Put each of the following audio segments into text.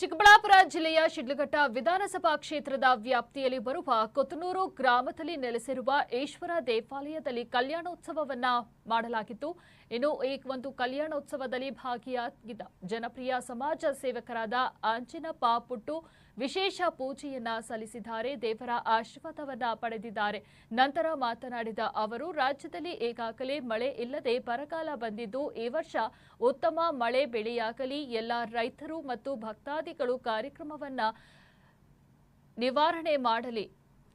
ಚಿಕ್ಕಬಳ್ಳಾಪುರ ಜಿಲ್ಲೆಯ ಶಿಡ್ಲಘಟ್ಟ ವಿಧಾನಸಭಾ ಕ್ಷೇತ್ರದ ವ್ಯಾಪ್ತಿಯಲ್ಲಿ ಬರುವ ಕೊತ್ತನೂರು ಗ್ರಾಮದಲ್ಲಿ ನೆಲೆಸಿರುವ ಈಶ್ವರ ದೇವಾಲಯದಲ್ಲಿ ಕಲ್ಯಾಣೋತ್ಸವವನ್ನ ಮಾಡಲಾಗಿತ್ತು. ಇನ್ನು ಈ ಒಂದು ಕಲ್ಯಾಣೋತ್ಸವದಲ್ಲಿ ಭಾಗಿಯಾಗಿದ್ದ ಜನಪ್ರಿಯ ಸಮಾಜ ಸೇವಕರಾದ ಅಂಜಿನಪ್ಪ ಪುಟ್ಟು ವಿಶೇಷ ಪೂಜೆಯನ್ನ ಸಲ್ಲಿಸಿದ್ದಾರೆ. ದೇವರ ಆಶೀರ್ವಾದವನ್ನ ಪಡೆದಿದ್ದಾರೆ. ನಂತರ ಮಾತನಾಡಿದ ಅವರು, ರಾಜ್ಯದಲ್ಲಿ ಈಗಾಗಲೇ ಮಳೆ ಇಲ್ಲದೆ ಬರಗಾಲ ಬಂದಿದ್ದು, ಈ ವರ್ಷ ಉತ್ತಮ ಮಳೆ ಬೆಳೆಯಾಗಲಿ. ಎಲ್ಲ ರೈತರು ಮತ್ತು ಭಕ್ತಾದಿಗಳು ಕಾರ್ಯಕ್ರಮವನ್ನ ನಿವಾರಣೆ ಮಾಡಲಿ.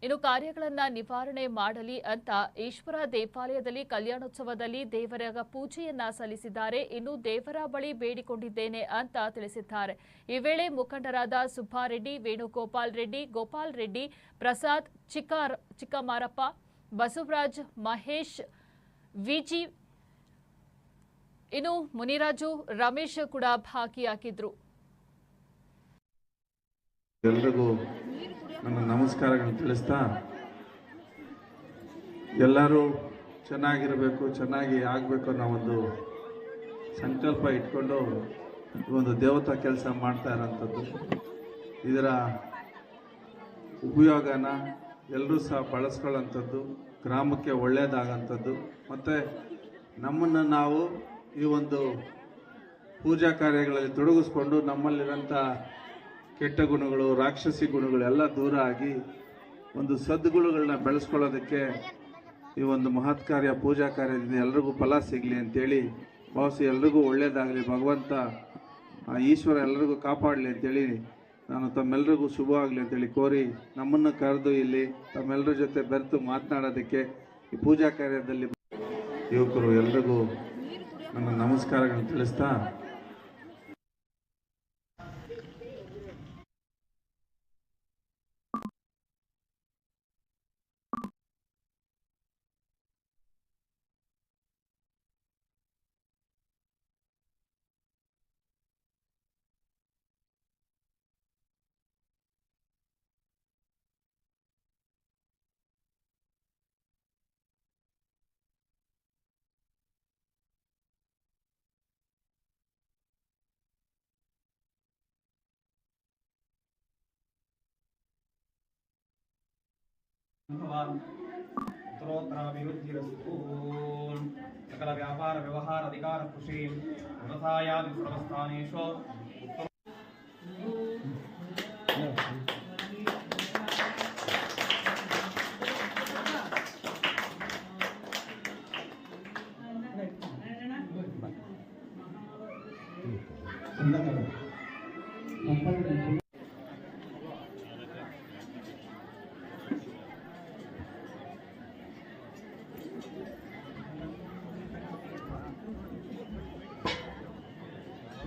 ಇನ್ನು ಕಾರ್ಯಗಳನ್ನ ನಿವಾರಣೆ ಮಾಡಲಿ ಅಂತ ಈಶ್ವರ ದೇವಾಲಯದಲ್ಲಿ ಕಲ್ಯಾಣೋತ್ಸವದಲ್ಲಿ ದೇವರ ಪೂಜೆಯನ್ನ ಸಲ್ಲಿಸಿದ್ದಾರೆ. ಇನ್ನು ದೇವರ ಬಳಿ ಬೇಡಿಕೊಂಡಿದ್ದೇನೆ ಅಂತ ತಿಳಿಸಿದ್ದಾರೆ. ಈ ವೇಳೆ ಮುಖಂಡರಾದ ಸುಬ್ಬಾರೆಡ್ಡಿ, ವೇಣುಗೋಪಾಲ್ ರೆಡ್ಡಿ, ಗೋಪಾಲ್ ರೆಡ್ಡಿ, ಪ್ರಸಾದ್ ಚಿಕ್ಕಾರ್, ಚಿಕ್ಕಮಾರಪ್ಪ, ಬಸವರಾಜ್, ಮಹೇಶ್, ವಿಜಿ, ಇನ್ನು ಮುನಿರಾಜು, ರಮೇಶ್ ಕೂಡ ಭಾಗಿಯಾಗಿದ್ರು. ಎಲ್ರಿಗೂ ನನ್ನ ನಮಸ್ಕಾರಗಳನ್ನು ತಿಳಿಸ್ತಾ ಎಲ್ಲರೂ ಚೆನ್ನಾಗಿರಬೇಕು, ಚೆನ್ನಾಗಿ ಆಗಬೇಕು ಅನ್ನೋ ಒಂದು ಸಂಕಲ್ಪ ಇಟ್ಕೊಂಡು ಒಂದು ದೇವತಾ ಕೆಲಸ ಮಾಡ್ತಾ ಇರೋಂಥದ್ದು. ಇದರ ಉಪಯೋಗನ ಎಲ್ಲರೂ ಸಹ ಬಳಸ್ಕೊಳ್ಳೋಂಥದ್ದು, ಗ್ರಾಮಕ್ಕೆ ಒಳ್ಳೆಯದಾಗಂಥದ್ದು ಮತ್ತು ನಮ್ಮನ್ನು ನಾವು ಈ ಒಂದು ಪೂಜಾ ಕಾರ್ಯಗಳಲ್ಲಿ ತೊಡಗಿಸ್ಕೊಂಡು ನಮ್ಮಲ್ಲಿರೋಂಥ ಕೆಟ್ಟ ಗುಣಗಳು, ರಾಕ್ಷಸಿ ಗುಣಗಳು ಎಲ್ಲ ದೂರ ಆಗಿ ಒಂದು ಸದ್ಗುಣಗಳನ್ನ ಬೆಳೆಸ್ಕೊಳ್ಳೋದಕ್ಕೆ ಈ ಒಂದು ಮಹತ್ ಕಾರ್ಯ, ಪೂಜಾ ಕಾರ್ಯದಿಂದ ಎಲ್ರಿಗೂ ಫಲ ಸಿಗಲಿ ಅಂತೇಳಿ ಭಾವಿಸಿ ಎಲ್ರಿಗೂ ಒಳ್ಳೆಯದಾಗಲಿ ಭಗವಂತ, ಆ ಈಶ್ವರ ಎಲ್ರಿಗೂ ಕಾಪಾಡಲಿ ಅಂತೇಳಿ ನಾನು ತಮ್ಮೆಲ್ಲರಿಗೂ ಆಗಲಿ ಅಂತೇಳಿ ಕೋರಿ ನಮ್ಮನ್ನು ಕರೆದು ಇಲ್ಲಿ ತಮ್ಮೆಲ್ಲರ ಜೊತೆ ಬೆರೆತು ಮಾತನಾಡೋದಕ್ಕೆ ಈ ಪೂಜಾ ಕಾರ್ಯದಲ್ಲಿ ಯುವಕರು ಎಲ್ರಿಗೂ ನನ್ನ ನಮಸ್ಕಾರಗಳನ್ನು ತಿಳಿಸ್ತಾ भवान् पुत्रोत्तराभिवृद्धिरस्तु सकलव्यापारव्यवहाराधिकारकृषीं व्यवसायादि सर्वस्थानेषु